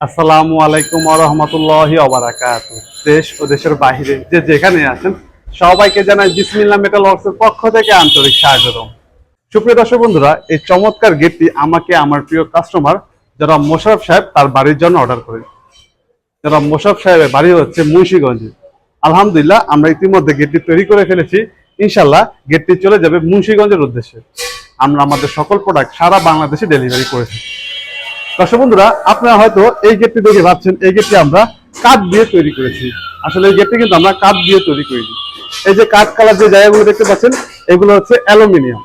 আসসালামু আলাইকুম রহমতুল্লাহ অবরাকাত দেশ ও দেশের বাহিরে যে যেখানে আছেন, সবাইকে জানাই বিসমিল্লা মেটাল ওয়ার্কসের পক্ষ থেকে আন্তরিক স্বাগতম। সুপ্রিয় দর্শক বন্ধুরা, এই চমৎকার গেটটি আমাকে আমার প্রিয় কাস্টমার যারা মোশারফ সাহেব, তার বাড়ির জন্য অর্ডার করেন যারা মোশারফ সাহেবের বাড়ি হচ্ছে মুন্সিগঞ্জে। আলহামদুলিল্লাহ, আমরা ইতিমধ্যে গেটটি তৈরি করে ফেলেছি। ইনশাল্লাহ গেটটি চলে যাবে মুন্সিগঞ্জের উদ্দেশ্যে। আমরা আমাদের সকল প্রোডাক্ট সারা বাংলাদেশে ডেলিভারি করেছি। দর্শক বন্ধুরা, আপনারা হয়তো এই গেটটি দেখে ভাবছেন, এই গেটটি আমরা কাঠ দিয়ে তৈরি করেছি। আসলে এই গেটটি কিন্তু আমরা কাঠ দিয়ে তৈরি করিনি এই যে কাঠ কালার যে জায়গাগুলো দেখতে পাচ্ছেন, এগুলো হচ্ছে অ্যালুমিনিয়াম।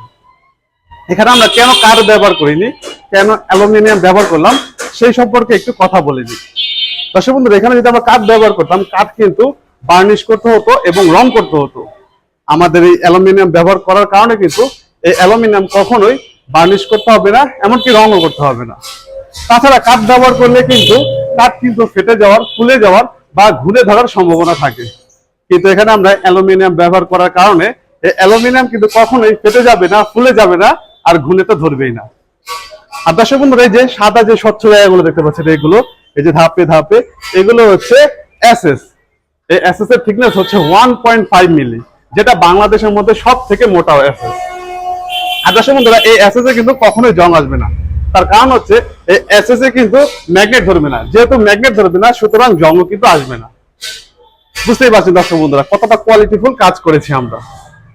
এখানে আমরা কেন কাঠ ব্যবহার করিনি, কেন অ্যালুমিনিয়াম ব্যবহার করলাম, সেই সম্পর্কে একটু কথা বলে দিই। দর্শক বন্ধুরা, এখানে যদি আমরা কাঠ ব্যবহার করতাম, কাঠ কিন্তু বার্নিশ করতে হতো এবং রং করতে হতো। আমাদের এই অ্যালুমিনিয়াম ব্যবহার করার কারণে কিন্তু এই অ্যালুমিনিয়াম কখনোই বার্নিশ করতে হবে না, এমনকি রঙও করতে হবে না। তাছাড়া কাঠ ব্যবহার করলে কিন্তু কাঠ কিন্তু ফেটে যাওয়ার, ফুলে যাওয়ার বা ঘুরে ধরার সম্ভাবনা থাকে। কিন্তু এখানে আমরা অ্যালুমিনিয়াম ব্যবহার করার কারণে এই অ্যালুমিনিয়াম কিন্তু কখনোই ফেটে যাবে না, ফুলে যাবে না, আর ঘুনে তো ধরবেই না। আর দর্শক বন্ধুরা, এই যে সাদা যে স্বচ্ছ জায়গাগুলো দেখতে পাচ্ছেন, এগুলো, এই যে ধাপে ধাপে, এগুলো হচ্ছে এসএস। এই এসএস এর থিকনেস হচ্ছে ওয়ান পয়েন্ট ফাইভ মিলি, যেটা বাংলাদেশের মধ্যে সব থেকে মোটা এসএস। আর দর্শক বন্ধুরা, এই এসএস এ কিন্তু কখনোই জং আসবে না। তার কারণ হচ্ছে, এই এসএস কিন্তু ম্যাগনেট ধরবে না। যেহেতু ম্যাগনেট ধরবে না, সুতরাং জংও কিন্তু আসবে না। বুঝতেই পারছেন দর্শক বন্ধুরা, কতটা কোয়ালিটিফুল কাজ করেছি আমরা।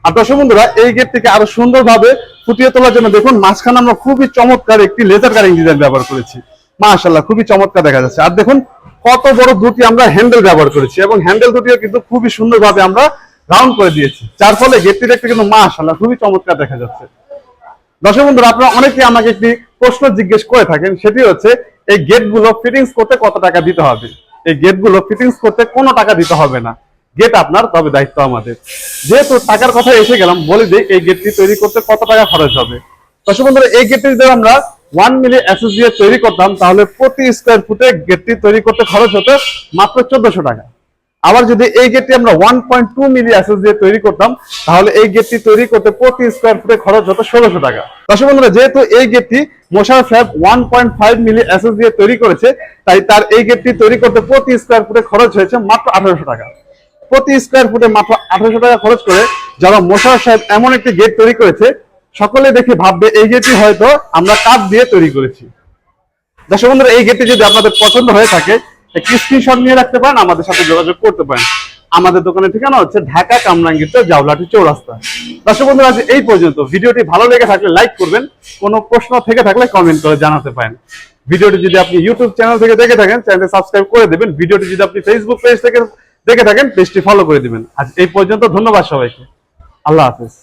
আর দর্শক বন্ধুরা, এই গেট থেকে আরও সুন্দরভাবে ফুটিয়ে তোলার জন্য দেখুন, মাঝখানে আমরা খুবই চমৎকার একটি লেজার কারিং ডিজাইন ব্যবহার করেছি। মাশাল্লাহ খুবই চমৎকার দেখা যাচ্ছে। আর দেখুন, কত বড় দুটি আমরা হ্যান্ডেল ব্যবহার করেছি এবং হ্যান্ডেল দুটিও কিন্তু খুবই সুন্দরভাবে আমরা রাউন্ড করে দিয়েছি। যার ফলে গেটটি দেখতে কিন্তু মাশাল্লাহ খুবই চমৎকার দেখা যাচ্ছে। দর্শক বন্ধুরা, আপনারা অনেকে আমাকে একটি প্রশ্ন জিজ্ঞেস করে থাকেন, সেটি হচ্ছে, এই গেটগুলো ফিটিংস করতে কত টাকা দিতে হবে? এই গেটগুলো ফিটিংস করতে কোনো টাকা দিতে হবে না। গেট আপনার, তবে দায়িত্ব আমাদের। যেহেতু টাকার কথা এসে গেলাম, বলে দিই, এই গেটটি তৈরি করতে কত টাকা খরচ হবে? দর্শক বন্ধুরা, এই গেটটি যদি আমরা ওয়ান মিলি অ্যাসেস দিয়ে তৈরি করতাম, তাহলে প্রতি স্কোয়ার ফুটে গেটটি তৈরি করতে খরচ হতো মাত্র চোদ্দশো টাকা। আবার যদি এই গেটটি আমরা ওয়ান পয়েন্ট টু মিলি অ্যাসেস দিয়ে তৈরি করতাম, তাহলে এই গেটটি তৈরি করতে প্রতি স্কোয়ার ফুটে খরচ হতো ষোলোশো টাকা। দর্শক বন্ধুরা, যেহেতু এই গেটটি মোশার সাহেব ওয়ান পয়েন্ট ফাইভ মিলি অ্যাসেস দিয়ে তৈরি করেছে, তাই তার এই গেটটি তৈরি করতে প্রতি স্কোয়ার ফুটে খরচ হয়েছে মাত্র আঠারোশো টাকা। প্রতি স্কোয়ার ফুটে মাত্র আঠারোশো টাকা খরচ করে যারা মোশার সাহেব এমন একটি গেট তৈরি করেছে, সকলে দেখে ভাববে এই গেটটি হয়তো আমরা কাঠ দিয়ে তৈরি করেছি। দর্শক বন্ধুরা, এই গেটটি যদি আপনাদের পছন্দ হয়ে থাকে স্ক্রিনশট নিয়ে রাখতে পারেন, আমাদের সাথে যোগাযোগ করতে পারেন। আমাদের দোকানের ঠিকানা হচ্ছে ঢাকা কামরাঙ্গিতে জাউলাটি চৌরাস্তা। দর্শক বন্ধুরা, আজ এই পর্যন্ত। ভিডিওটি ভালো লেগে থাকলে লাইক করবেন, কোনো প্রশ্ন থেকে থাকলে কমেন্ট করে জানাতে পারেন। ভিডিওটি যদি আপনি ইউটিউব চ্যানেল থেকে দেখে থাকেন চ্যানেলটি সাবস্ক্রাইব করে দেবেন। ভিডিওটি যদি আপনি ফেসবুক পেজ থেকে দেখে থাকেন পেজটি ফলো করে দিবেন। আজ এই পর্যন্ত, ধন্যবাদ সবাইকে। আল্লাহ হাফেজ।